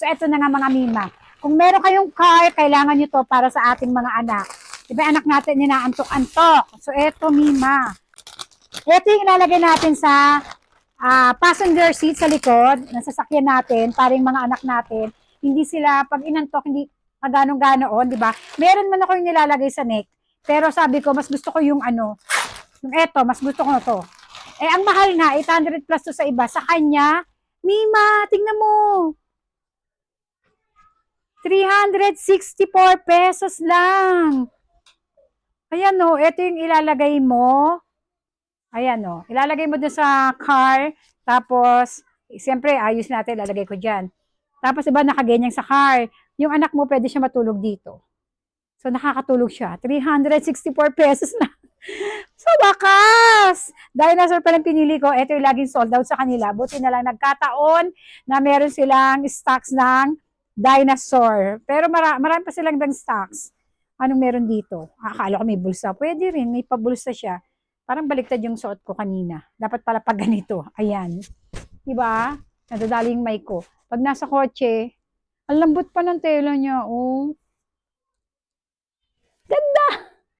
So, eto na nga mga mima. Kung meron kayong car, kailangan nyo to para sa ating mga anak. Diba anak natin ninaantok-antok. So, eto mima. Ito yung ilalagay natin sa ah, passenger seat sa likod ng sasakyan natin para yung mga anak natin. Hindi sila, pag inantok, hindi kaganong-ganoon, di ba? Meron man ako yung nilalagay sa neck. Pero sabi ko, mas gusto ko yung ano, yung eto, mas gusto ko to. Eh, ang mahal nga, 800 plus to sa iba. Sa kanya, Mima, tingnan mo. 364 pesos lang. Ayan o, ito yung ilalagay mo. Ayan o, ilalagay mo dun sa car. Tapos, siyempre, ayos natin, ilalagay ko dyan. Tapos, iba nakaganyan sa car. Yung anak mo, pwede siya matulog dito. So, nakakatulog siya. 364 pesos lang. Sa wakas! Dinosaur pa lang pinili ko. Ito yung laging sold out sa kanila. Buti na lang nagkataon na meron silang stocks ng dinosaur. Pero mara marami pa silang dang stocks. Anong meron dito? Akala ko may bulsa. Pwede rin. May pabulsa siya. Parang baliktad yung suot ko kanina. Dapat pala pag ganito. Ayan. Diba? Nadadali yung mic ko. Pag nasa kotse, ang lambot pa ng tela niya. Oh.